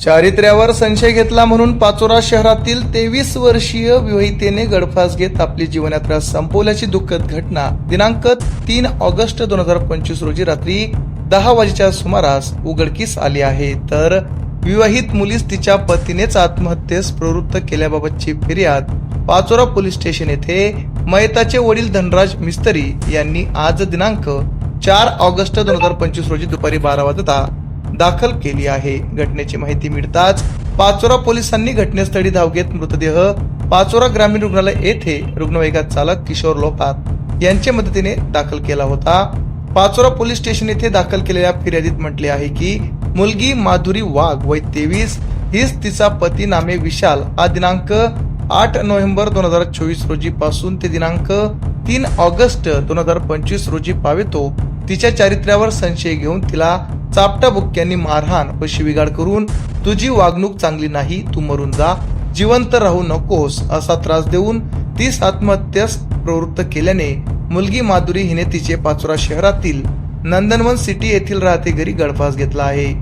चारित्र्यावर संशय घेतला म्हणून पाचोरा शहरातील तेवीस वर्षीय विवाहितेने गडफास घेत आपली जीवनयात्रा संपवल्याची दुःखद घटना. दिनांक तीन ऑगस्ट दोन हजार पंचवीस रोजी रात्री दहा वाजेच्या सुमारास उघडकीस आली आहे. तर विवाहित मुलीस तिच्या पतीनेच आत्महत्येस प्रवृत्त केल्याबाबतची फिर्याद पाचोरा पोलीस स्टेशन येथे मयताचे वडील धनराज मिस्त्री यांनी आज दिनांक चार ऑगस्ट दोन हजार पंचवीस रोजी दुपारी बारा वाजता दाखल केली आहे. घटनेची माहिती मिळताच पाचोरा पोलिसांनी घटनास्थळी धाव घेत मृतदेह पाचोरा ग्रामीण रुग्णालय येथे रुग्णवाहिका चालक किशोर लोपात यांच्या मदतीने दाखल केला होता. पाचोरा पोलीस स्टेशन येथे दाखल केलेल्या फिर्यादीत म्हटले आहे की मुलगी माधुरी वाघ वय तेवीस हीच तिचा पती नामे विशाल. हा दिनांक आठ नोव्हेंबर दोन हजार चोवीस रोजी पासून ते दिनांक तीन ऑगस्ट दोन हजार पंचवीस रोजी पावेतो. तिच्या चारित्र्यावर संशय घेऊन तिला चापटा बुक्क्यांनी मारहाण व शिवीगाळ करून तुझी वागणूक चांगली नाही तू मरून जा. जिवंत राहू नकोस असा त्रास देऊन तीस आत्महत्यास प्रवृत्त केल्याने मुलगी माधुरी हिने तिचे पाचोरा शहरातील नंदनवन सिटी येथील राहते घरी गळफास घेतला आहे.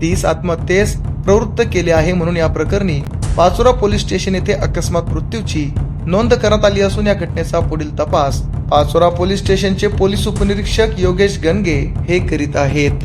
तीस आत्महत्येस प्रवृत्त केले आहे म्हणून या प्रकरणी पाचोरा पोलीस स्टेशन येथे अकस्मात मृत्यूची नोंद करण्यात आली असून या घटनेचा पुढील तपास पाचोरा पोलीस स्टेशनचे पोलीस उपनिरीक्षक योगेश गणगे हे करीत आहेत.